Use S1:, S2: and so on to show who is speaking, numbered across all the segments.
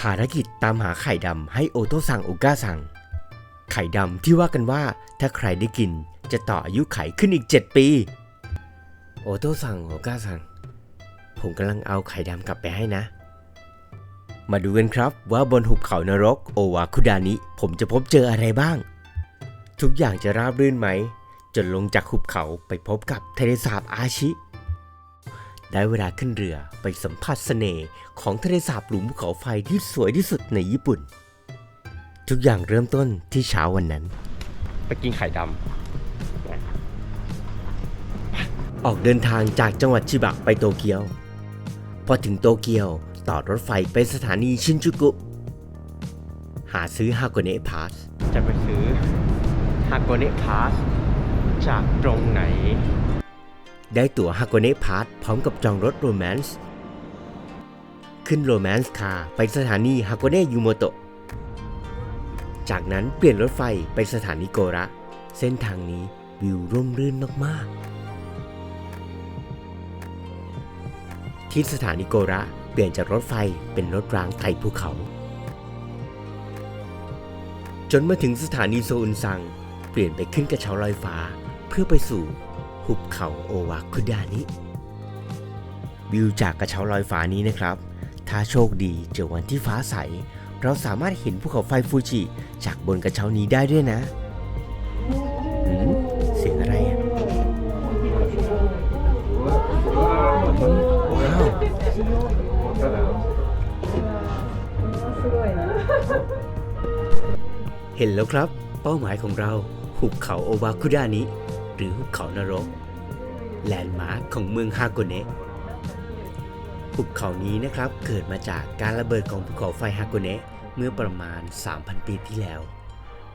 S1: ภารกิจตามหาไข่ดำให้โอโตซังโอกาซัง ไข่ดำที่ว่ากันว่าถ้าใครได้กินจะต่ออายุไขขึ้นอีก 7 ปี โอโตซังโอกาซัง ผมกำลังเอาไข่ดำกลับไปให้นะ มาดูกันครับว่าบนหุบเขานรกโอวาคุดานิ ผมจะพบเจออะไรบ้าง ทุกอย่างจะราบรื่นไหม จนลงจากหุบเขาไปพบกับทะเลสาบอาชิ ได้เวลาขึ้นเรือไปสัมผัสเสน่ห์ของทะเลสาบหลุมภูเขาไฟที่สวยที่สุดในญี่ปุ่น ทุกอย่างเริ่มต้นที่เช้าวันนั้น ไปกินไข่ดำ ออกเดินทางจากจังหวัดชิบะไปโตเกียว พอถึงโตเกียวต่อรถไฟไปสถานีชินจูกุ หาซื้อฮาโกเนะพาส จะไปซื้อฮาโกเนะพาสจากตรงไหน ได้ตั๋วฮากเนะพาสพร้อมกับจองรถโรแมนส์ขึ้นโรแมนส์คาร์ไปสถานีฮากเนะยูโมโตะ จากนั้นเปลี่ยนรถไฟไปสถานีโกระ เส้นทางนี้วิวร่มรื่นมากๆ ที่สถานีโกระเปลี่ยนจากรถไฟเป็นรถรางไต่ภูเขา จนมาถึงสถานีโซอุนซัง เปลี่ยนไปขึ้นกระเช้าลอยฟ้า เพื่อไปสู่ หุบเขาโอวาคุดานิ วิวจากกระเช้าลอยฟ้านี้นะครับ ถ้าโชคดีเจอวันที่ฟ้าใส เราสามารถเห็นภูเขาไฟฟูจิ จากบนกระเช้านี้ได้ด้วยนะหืมเสียงอะไรอะว้าวเห็นแล้วครับ เป้าหมายของเราหุบเขาโอวาคุดานิ หรือหุบเขานรก แลนด์มาร์คของเมืองฮาโกเนะหุบเขานี้นะครับเกิดมาจากการระเบิดของภูเขาไฟฮาโกเนะเมื่อประมาณ 3,000 ปีที่แล้ว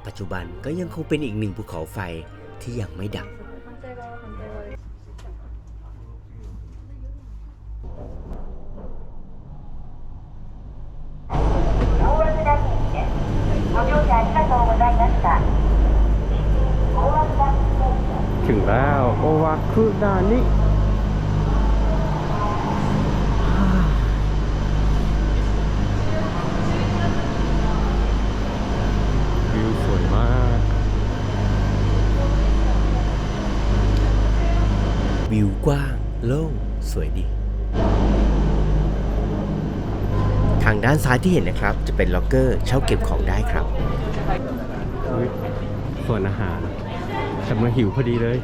S1: ปัจจุบันก็ยังคงเป็นอีกหนึ่งภูเขาไฟที่ยังไม่ดับ คุดานิวิวสวยมาก วิวกว้าง โล่ง สวยดี ทางด้านซ้ายที่เห็นนะครับ จะเป็นล็อกเกอร์เช่าเก็บของได้ครับส่วนอาหารฉันมาหิวพอดีเลย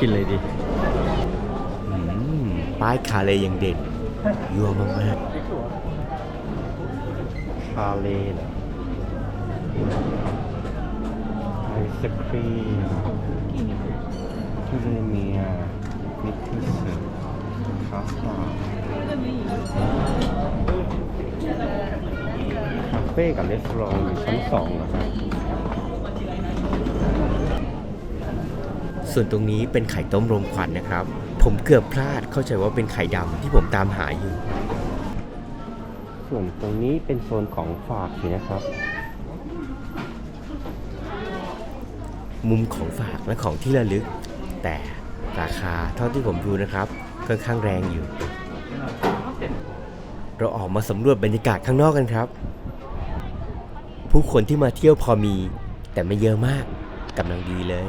S1: กินเลยดีป้ายคาเลยังเด่นยั่วมากๆคาเลเหรอไอศครีมทูเรเมียนิคสคาสตาคาเฟ่กับเรสตอรองอยู่ชั้นสองนะครับ ส่วนตรงนี้เป็นไข่ต้มรมควันนะครับ ผมเกือบพลาดเข้าใจว่าเป็นไข่ดำที่ผมตามหาอยู่ ส่วนตรงนี้เป็นโซนของฝากสินะครับ มุมของฝากและของที่ระลึก แต่ราคาเท่าที่ผมดูนะครับค่อนข้างแรงอยู่ เราออกมาสำรวจบรรยากาศข้างนอกกันครับ ผู้คนที่มาเที่ยวพอมี แต่ไม่เยอะมากกำลังดีเลย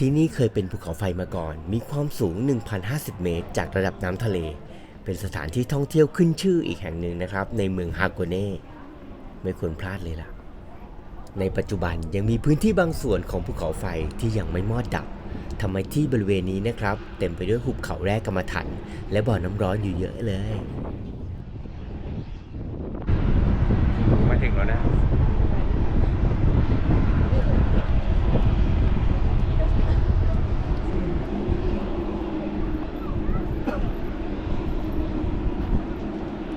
S1: ที่นี่เคยเป็นภูเขาไฟมาก่อน มีความสูง 1,050 เมตร จากระดับน้ำทะเล เป็นสถานที่ท่องเที่ยวขึ้นชื่ออีกแห่งหนึ่งนะครับ ในเมืองฮาโกเน่ ไม่ควรพลาดเลยล่ะ ในปัจจุบันยังมีพื้นที่บางส่วนของภูเขาไฟที่ยังไม่มอดดับทำให้ที่บริเวณนี้นะครับ เต็มไปด้วยหุบเขาแร่กรรมฐานและบ่อน้ำร้อนอยู่เยอะเลย มาถึงแล้วนะ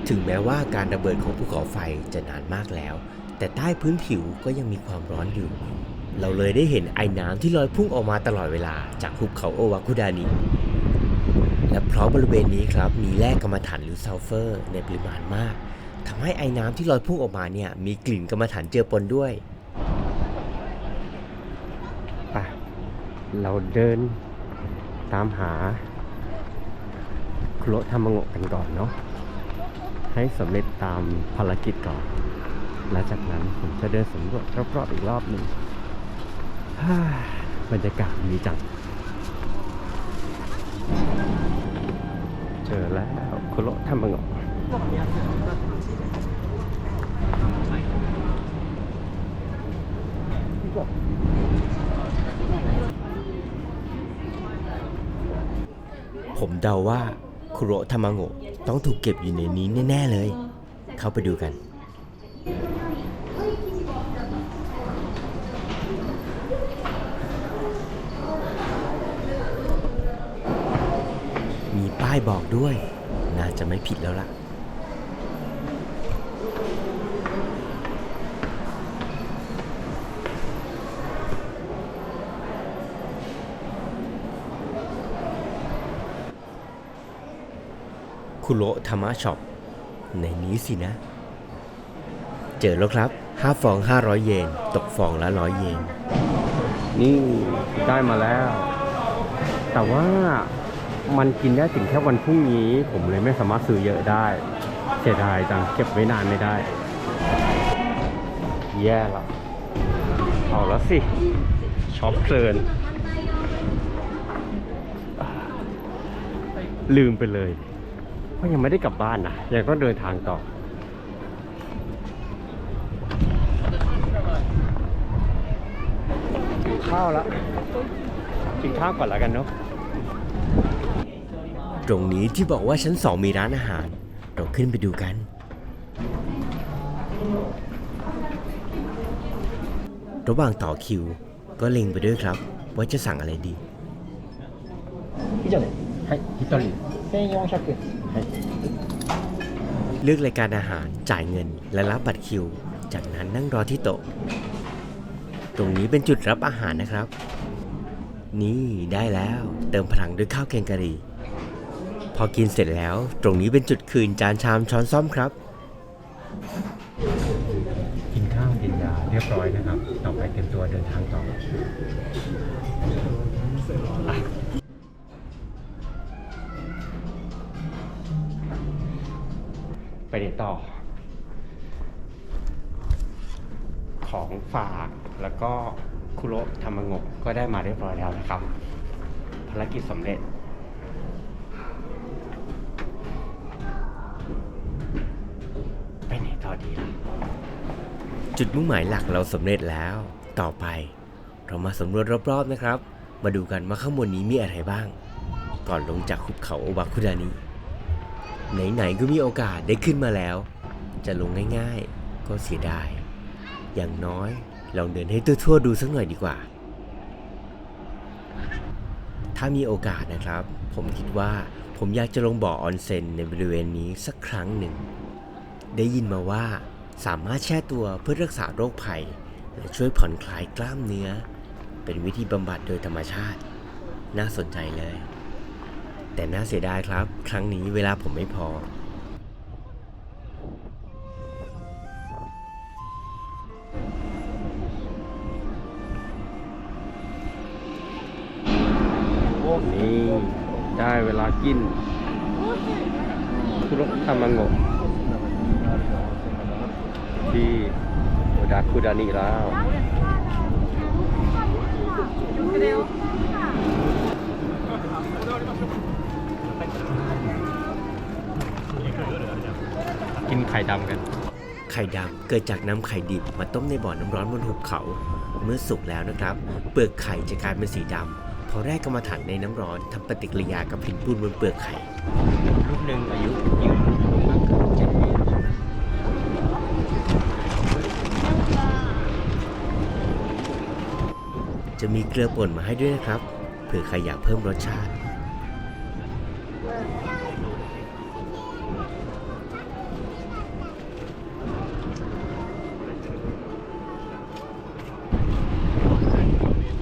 S1: ถึงแม้ว่าการระเบิดของภูเขาไฟจะนานมากแล้ว แต่ใต้พื้นผิวก็ยังมีความร้อนอยู่ เราเลยได้เห็นไอ้น้ำที่ลอยพุ่งออกมาตลอดเวลาจากหุบเขาโอวาคุดานิและเพราะบริเวณนี้ครับมีแร่กรรมฐานหรือซัลเฟอร์ในปริมาณมากทำให้ไอ้น้ำที่ลอยพุ่งออกมาเนี่ยมีกลิ่นกรรมฐานเจือปนด้วยไปเราเดินตามหาคุโรธรรมงะกันก่อนเนาะ ให้
S2: สำเร็จตามภารกิจก่อนและจากนั้นผมจะเดินสำรวจรอบๆอีกรอบหนึ่งบรรยากาศดีจัง เจอแล้วคุโระทำมังก
S1: ผมเดาว่า คุโระทามาโงะต้องถูกเก็บอยู่ในนี้แน่ ๆ เลย เข้าไปดูกัน มีป้ายบอกด้วย น่าจะไม่ผิดแล้วล่ะ คุโรธรรมะช็อปในนี้สินะ เจอแล้วครับ5ฟอง 500 เยน ตกฟองละ100เยน
S2: นี่ได้มาแล้ว แต่ว่ามันกินได้ถึงแค่วันพรุ่งนี้ ผมเลยไม่สามารถซื้อเยอะได้ เสียดายจังเก็บไว้นานไม่ได้ แย่ละเอาแล้วสิช็อปเพลินลืมไปเลย ว่ายังไม่ได้กลับบ้านนะยังต้องเดินทางต่อ กินข้าวแล้ว กินข้าวก่อนแล้วกันเนาะ
S1: ตรงนี้ที่บอกว่าชั้นสองมีร้านอาหาร เราขึ้นไปดูกัน ระหว่างต่อคิว ก็เล็งไปด้วยครับ ว่าจะสั่งอะไรดี
S2: 以上ですはい一人1400円はい
S1: เลือกรายการอาหารจ่ายเงินและรับบัตรคิว จากนั้นนั่งรอที่โต๊ะ ตรงนี้เป็นจุดรับอาหารนะครับ นี่ได้แล้วเติมพลังด้วยข้าวแกงกะหรี่ พอกินเสร็จแล้ว ตรงนี้เป็นจุดคืนจานชามช้อนซ่อมครับ
S2: กินข้าวกินยาเรียบร้อยนะครับ ต่อไปเตรียมตัวเดินทางต่อ ไปต่อ ของฝากแล้วก็คุโรธรรมงกก็ได้มาเรียบร้อยแล้วนะครับ ภารกิจสำเร็จไปไหนต่อดีล่ะ
S1: จุดมุ่งหมายหลักเราสำเร็จแล้วต่อไป เรามาสำรวจรอบๆนะครับ มาดูกันว่าข้างบนนี้มีอะไรบ้าง ก่อนลงจากหุบเขาโอบาคุดานิ ไหนๆก็มีโอกาสได้ขึ้นมาแล้ว จะลงง่ายๆ ก็เสียดาย อย่างน้อยลองเดินให้ทั่วๆดูสักหน่อยดีกว่า ถ้ามีโอกาสนะครับ ผมคิดว่าผมอยากจะลงบ่อออนเซ็นในบริเวณนี้สักครั้งหนึ่ง ได้ยินมาว่าสามารถแช่ตัวเพื่อรักษาโรคภัย และช่วยผ่อนคลายกล้ามเนื้อ เป็นวิธีบำบัดโดยธรรมชาติ น่าสนใจเลย แต่น่าเสียดายครับ ครั้งนี้เวลาผมไม่พอ
S2: นี่ ได้เวลากินคุระทามังโงที่โอดาคุดานิแล้ว กินไข่ดำกัน
S1: ไข่ดำเกิดจากน้ำไข่ดิบมาต้มในบ่อน้ำร้อนบนหุบเขา เมื่อสุกแล้วนะครับ เปลือกไข่จะกลายเป็นสีดำพอแรกกรรมฐานในน้ำร้อนทำปฏิกิริยากับหินปูนบนเปลือกไข่
S2: ลูกหนึ่งอายุยืนมากเกินจ็ดปี
S1: จะมีเกลือป่นมาให้ด้วยนะครับเผื่อใครอยากเพิ่มรสชาติ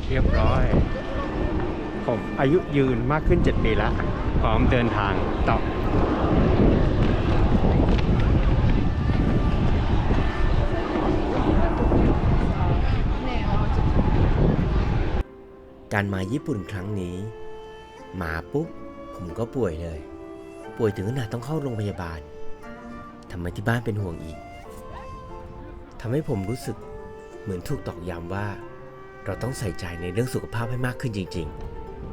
S2: เรียบร้อย ผมอายุยืนมากขึ้น 7 ปีแล้ว พร้อมเดินทางต่อ
S1: การมาญี่ปุ่นครั้งนี้ มาปุ๊บ ผมก็ป่วยเลย ป่วยถึงขนาดต้องเข้าโรงพยาบาลทำไมที่บ้านเป็นห่วงอีกทำให้ผมรู้สึกเหมือนถูกตอกย้ำว่า เราต้องใส่ใจในเรื่องสุขภาพให้มากขึ้นจริง ๆ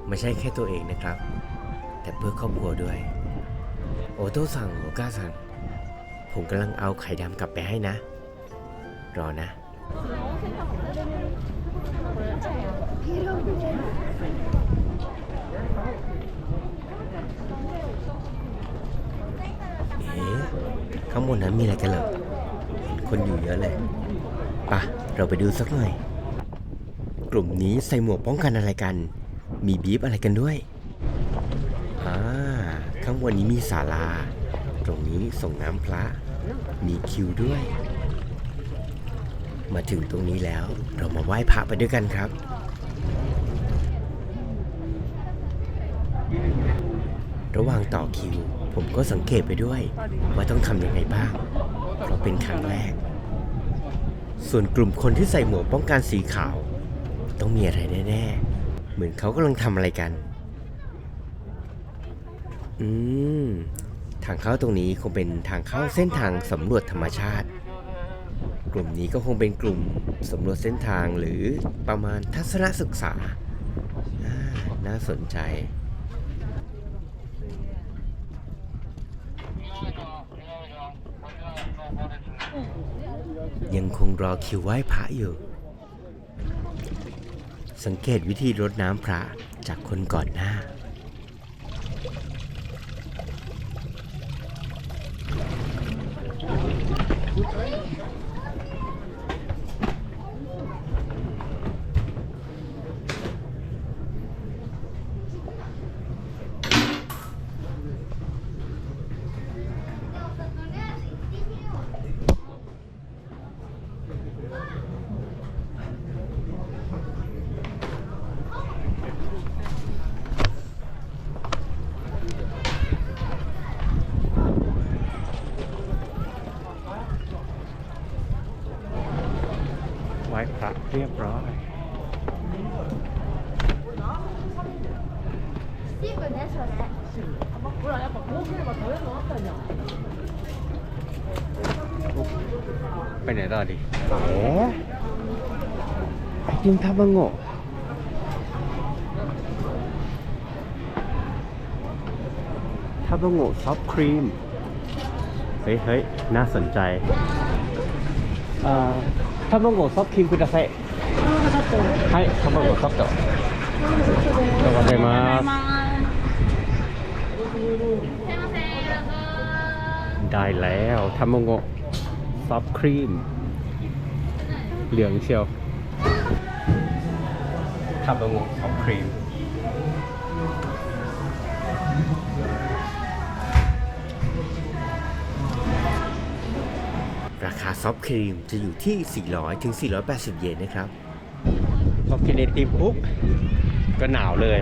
S1: ไม่ใช่แค่ตัวเองนะครับ แต่เพื่อครอบครัวด้วย โอโต้สั่งโอก้าสั่งผมกำลังเอาไข่ดำกลับไปให้นะ รอนะ เอ๊ะข้างบนนั้นมีอะไรกันเหรอเห็นคนอยู่เยอะเลยปะเราไปดูสักหน่อย กลุ่มนี้ใส่หมวกป้องกันอะไรกัน มีบีบอะไรกันด้วย อ่า ข้างบนนี้มีศาลา ตรงนี้ส่งน้ำพระ มีคิวด้วย มาถึงตรงนี้แล้วเรามาไหว้พระไปด้วยกันครับ ระหว่างต่อคิว ผมก็สังเกตไปด้วย ว่าต้องทำยังไงบ้าง เพราะเป็นครั้งแรก ส่วนกลุ่มคนที่ใส่หมวกป้องกันสีขาว ต้องมีอะไรแน่ ๆ เหมือนเขากำลังทำอะไรกัน อืม ทางเข้าตรงนี้คงเป็นทางเข้าเส้นทางสำรวจธรรมชาติ กลุ่มนี้ก็คงเป็นกลุ่มสำรวจเส้นทางหรือประมาณทัศนศึกษาอ่าน่าสนใจยังคงรอคิวไหว้พระอยู่ สังเกตวิธีรดน้ำพระจากคนก่อนหน้า
S2: เรียบร้อยไปไหนต่อดีเอ๋ไอติมทาบังโงะทาบังโงะซอฟต์ครีม เฮ้ยเฮ้ยน่าสนใจเอ่อทา บังโงะซอฟต์ครีมคุณจะใส่ให้ทาบังโงะซอฟต์โตสวัสดีมาได้แล้วทำมงโซอฟครีม เหลืองเชียวทำมงโซอฟครีม
S1: คาซอฟต์ครีมจะอยู่ที่ 400 ถึง 480 เยนนะครับ
S2: พอกินไอติมปุ๊บก็หนาวเลย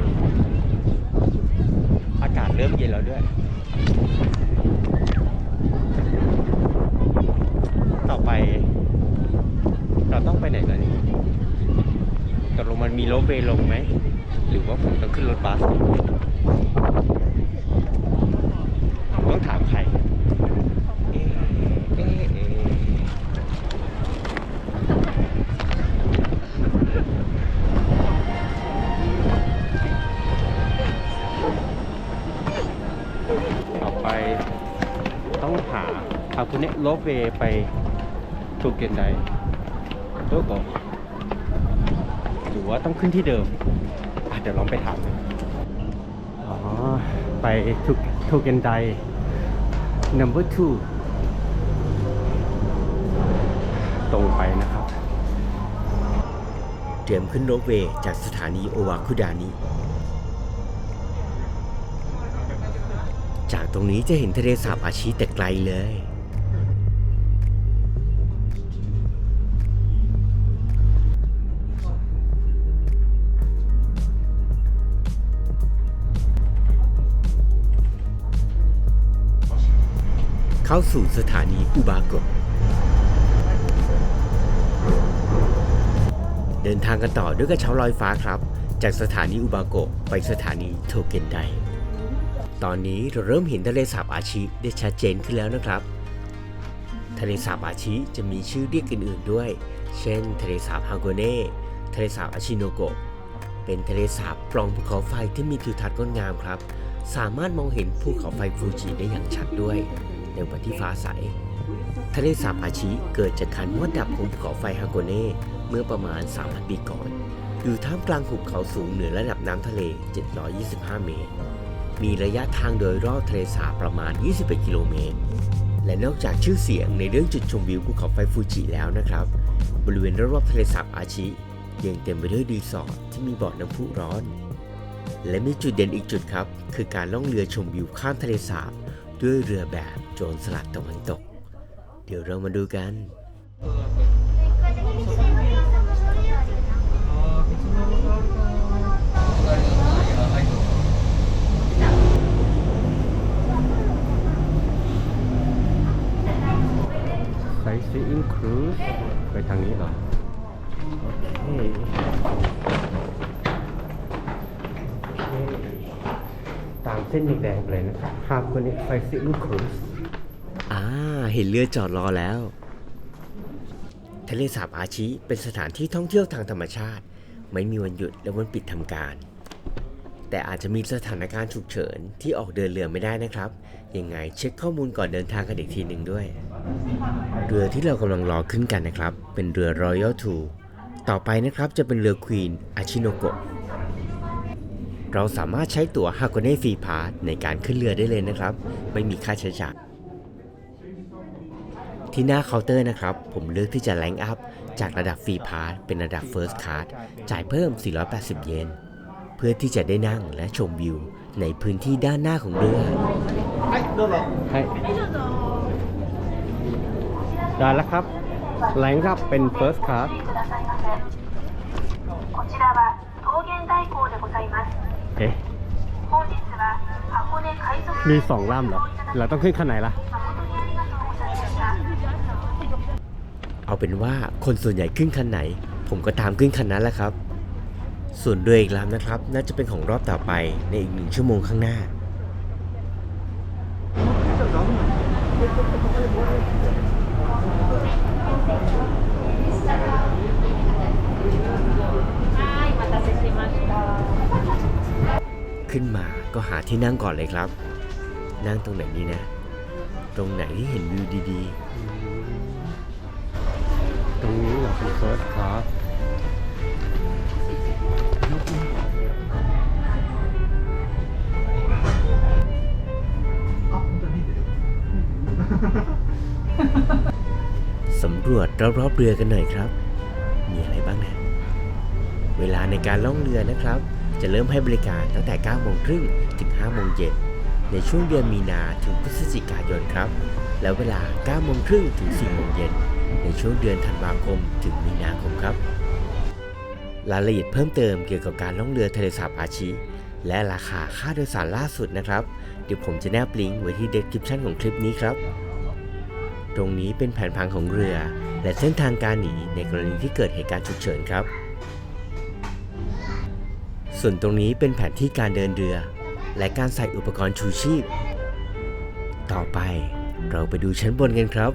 S2: อากาศเริ่มเย็นแล้วด้วย ต่อไป เราต้องไปไหนแล้วนี่ตกลงมันมีรถเวลงไหม หรือว่าผมต้องขึ้นรถบัส อาคุณเนะโลเวไปทูเกนไดโตโกหรือว่าต้องขึ้นที่เดิมอะเดี๋ยวลองไปถามอ๋อ ไปทูทูเกนได number two ตรงไปนะครับ
S1: เตรียมขึ้นรถเวย์จากสถานีโอวาคุดานิ จากตรงนี้จะเห็นทะเลสาบอาชิแต่ไกลเลย เข้าสู่สถานีอุบาโกะเดินทางกันต่อด้วยกระเช้าลอยฟ้าครับ จากสถานีอุบาโกะไปสถานีโทเกนได ตอนนี้เราเริ่มเห็นทะเลสาบอาชิได้ชัดเจนขึ้นแล้วนะครับ ทะเลสาบอาชิจะมีชื่อเรียกอื่นๆด้วย เช่น ทะเลสาบฮาโกเน่ ทะเลสาบอาชิโนโกะ เป็นทะเลสาบปล่องภูเขาไฟที่มีทิวทัศน์งดงามครับ สามารถมองเห็นภูเขาไฟฟูจิได้อย่างชัดด้วย ในวันที่ฟ้าใส ทะเลสาบอาชิเกิดจากการมอดดับของภูเขาไฟฮาโกเน่เมื่อประมาณ 3,000 ปีก่อน อยู่ท่ามกลางหุบเขาสูงเหนือระดับน้ำทะเล 725 เมตร มีระยะทางโดยรอบทะเลสาบประมาณ 21 กิโลเมตร และนอกจากชื่อเสียงในเรื่องจุดชมวิวภูเขาไฟฟูจิแล้วนะครับ บริเวณรอบๆทะเลสาบอาชิยังเต็มไปด้วยรีสอร์ทที่มีบ่อน้ำพุร้อน และมีจุดเด่นอีกจุดครับ คือการล่องเรือชมวิวข้ามทะเลสาบด้วยเรือแบบ โจรสลัดตะวันตก เดี๋ยวเรามาดูกัน
S2: ไซซีอิงครูซไปทางนี้เหรอโอเคโอเคตามเส้นแดงๆเลยนะครับฮาร์คนนี้ไซซีอิงครูซ
S1: อ่า เห็นเรือจอดรอแล้ว ทะเลสาบอาชิเป็นสถานที่ท่องเที่ยวทางธรรมชาติ ไม่มีวันหยุดและวันปิดทำการ แต่อาจจะมีสถานการณ์ฉุกเฉินที่ออกเดินเรือไม่ได้นะครับ ยังไงเช็คข้อมูลก่อนเดินทางกันอีกทีหนึ่งด้วย เรือที่เรากำลังรอขึ้นกันนะครับ เป็นเรือ Royal 2ต่อไปนะครับจะเป็นเรือ Queen Achinoko เราสามารถใช้ตั๋ว Hakone Free Pass ในการขึ้นเรือได้เลยนะครับ ไม่มีค่าใช้จ่าย ที่หน้าเคาน์เตอร์นะครับ ผมเลือกที่จะแลงอัพจากระดับฟรีพาสเป็นระดับเฟิร์สคาร์ดจ่ายเพิ่ม 480 เยน เพื่อที่จะได้นั่งและชมวิว ในพื้นที่ด้านหน้าของเรือ
S2: ได้แล้วครับแลงอัพเป็นเฟิ
S3: ร์สคาร์ด
S2: มีสองล่ามเหรอ เราต้องขึ้นขั้นไหนล่ะ
S1: เป็นว่าคนส่วนใหญ่ขึ้นคันไหน ผมก็ตามขึ้นคันนั้นแหละครับ ส่วนเรืออีกลำนะครับ น่าจะเป็นของรอบต่อไปในอีกหนึ่งชั่วโมงข้างหน้า ขึ้นมาก็หาที่นั่งก่อนเลยครับ นั่งตรงไหนดีนะ ตรงไหนที่เห็นวิวดี
S2: ต รงนี้เหรอเป็น first class
S1: สำรวจรอบๆเรือกันหน่อยครับ มีอะไรบ้างนะ เวลาในการล่องเรือนะครับ จะเริ่มให้บริการตั้งแต่ 9 โมงครึ่งถึง 5 โมงเย็นในช่วงเดือนมีนาถึงพฤศจิกายนครับ แล้วเวลา 9 โมงครึ่งถึง 4 โมงเย็น ในช่วงเดือนธันวาคมถึงมีนาคมครับ รายละเอียดเพิ่มเติมเกี่ยวกับการล่องเรือทะเลสาบอาชิและราคาค่าโดยสารล่าสุดนะครับ เดี๋ยวผมจะแนบลิงก์ไว้ที่ description ของคลิปนี้ครับ ตรงนี้เป็นแผนพังของเรือ และเส้นทางการหนีในกรณีที่เกิดเหตุการณ์ฉุกเฉินครับ ส่วนตรงนี้เป็นแผนที่การเดินเรือ และการใส่อุปกรณ์ชูชีพ ต่อไปเราไปดูชั้นบนกันครับ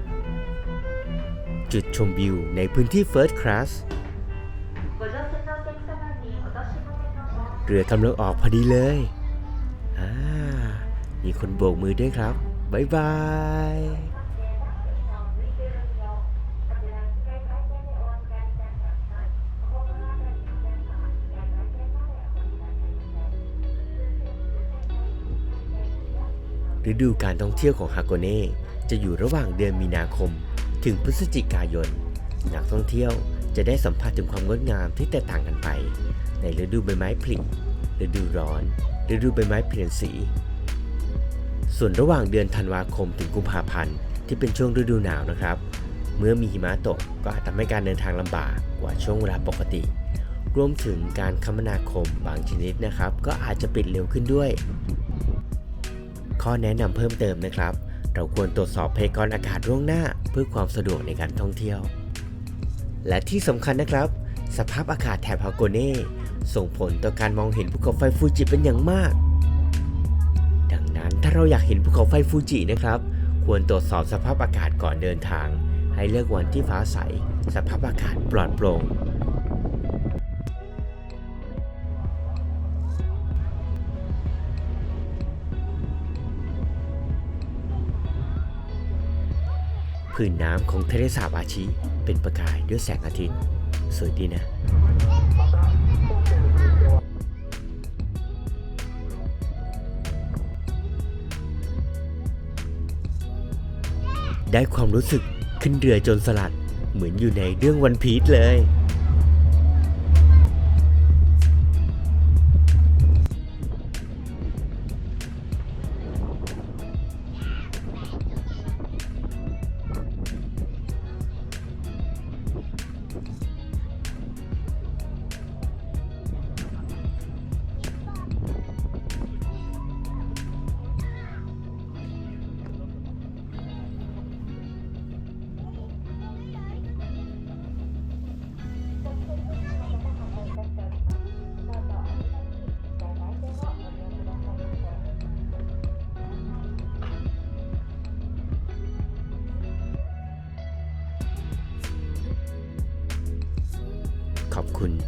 S1: จุดชมวิวในพื้นที่ First Class เรือกำลังออกพอดีเลยอ่มีคนโบกมือด้วยครับ บ๊ายบาย ฤดูการท่องเที่ยวของฮากโกเน่จะอยู่ระหว่างเดือนมีนาคม ถึงพฤศจิกายน นักท่องเที่ยวจะได้สัมผัสถึงความงดงามที่แตกต่างกันไป ในฤดูใบไม้ผลิฤดูร้อน ฤดูใบไม้เปลี่ยนสี ส่วนระหว่างเดือนธันวาคมถึงกุมภาพันธ์ที่เป็นช่วงฤดูหนาวนะครับ เมื่อมีหิมะตกก็อาจทำให้การเดินทางลำบากกว่าช่วงเวลาปกติ รวมถึงการคมนาคมบางชนิดนะครับ ก็อาจจะปิดเร็วขึ้นด้วย ข้อแนะนำเพิ่มเติมนะครับ เราควรตรวจสอบพยากรณ์อากาศล่วงหน้า เพื่อความสะดวกในการท่องเที่ยว และที่สำคัญนะครับ สภาพอากาศแถบฮาโกเน่ส่งผลต่อการมองเห็นภูเขาไฟฟูจิเป็นอย่างมาก ดังนั้นถ้าเราอยากเห็นภูเขาไฟฟูจินะครับคควรตรวจสอบสภาพอากาศก่อนเดินทาง ให้เลือกวันที่ฟ้าใส สภาพอากาศปลอดโปร่ง พื้นน้ำของทะเลสาบอาชิ เป็นประกายด้วยแสงอาทิตย์ สวยดีนะ ได้ความรู้สึกขึ้นเรือโจนสลัดเหมือนอยู่ในเรื่องวันพีชเลย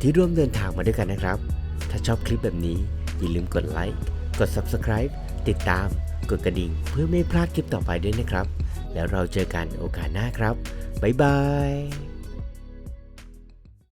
S1: ที่ร่วมเดินทางมาด้วยกันนะครับ ถ้าชอบคลิปแบบนี้ อย่าลืมกดไลค์ กด Subscribe ติดตาม กดกระดิ่ง เพื่อไม่พลาดคลิปต่อไปด้วยนะครับ แล้วเราเจอกันโอกาสหน้าครับ บ๊ายบาย